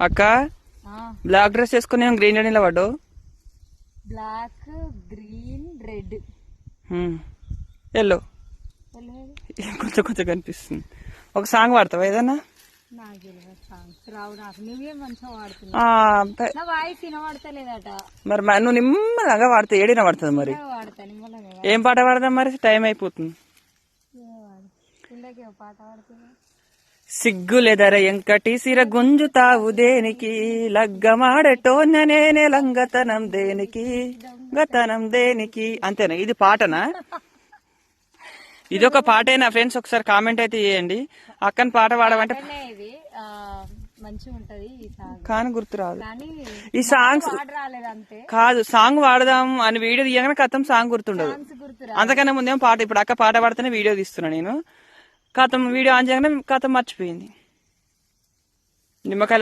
అక్క? Black dress వేసుకుని green అని పడ్డావు బ్లాక్ గ్రీన్ రెడ్. ఎల్లో. కొంచెం కొంచెం కనిపిస్తుంది. ఒక సాంగ్ పాడతావా ఏదన్నా? మరి నువ్వు నిమ్మలంగా పాడితే ఏడిన పడుతుంది మరి? వాడతా ఏం పాట పాడదాం మరి? టైం అయిపోతుంది. సిగ్గులెదర ఎంకటి సిర గుంజుతావు దేనికి? లగ్గమాడటోన్ననేనే లంగతనం దేనికి? గతనం దేనికి? అంతేనా? ఇది పాటనా? ఇది ఒక పాటేనా ఫ్రెండ్స్? ఒకసారి కామెంట్ అయితే చేయండి. అక్కని పాట పాడమంటే కాని గుర్తురాదు కానీ ఈ సాంగ్స్ కాదు సాంగ్ వాడదాం అని వీడియో తీయగానే కథం సాంగ్ గుర్తుండదు. గుర్తు అంతకన్నా ముందేమో పాట? ఇప్పుడు అక్క పాట పాడితేనే వీడియో తీస్తున్నా నేను. కథం వీడియో ఆన్ చేయగానే కథం మర్చిపోయింది. నిమ్మకాయ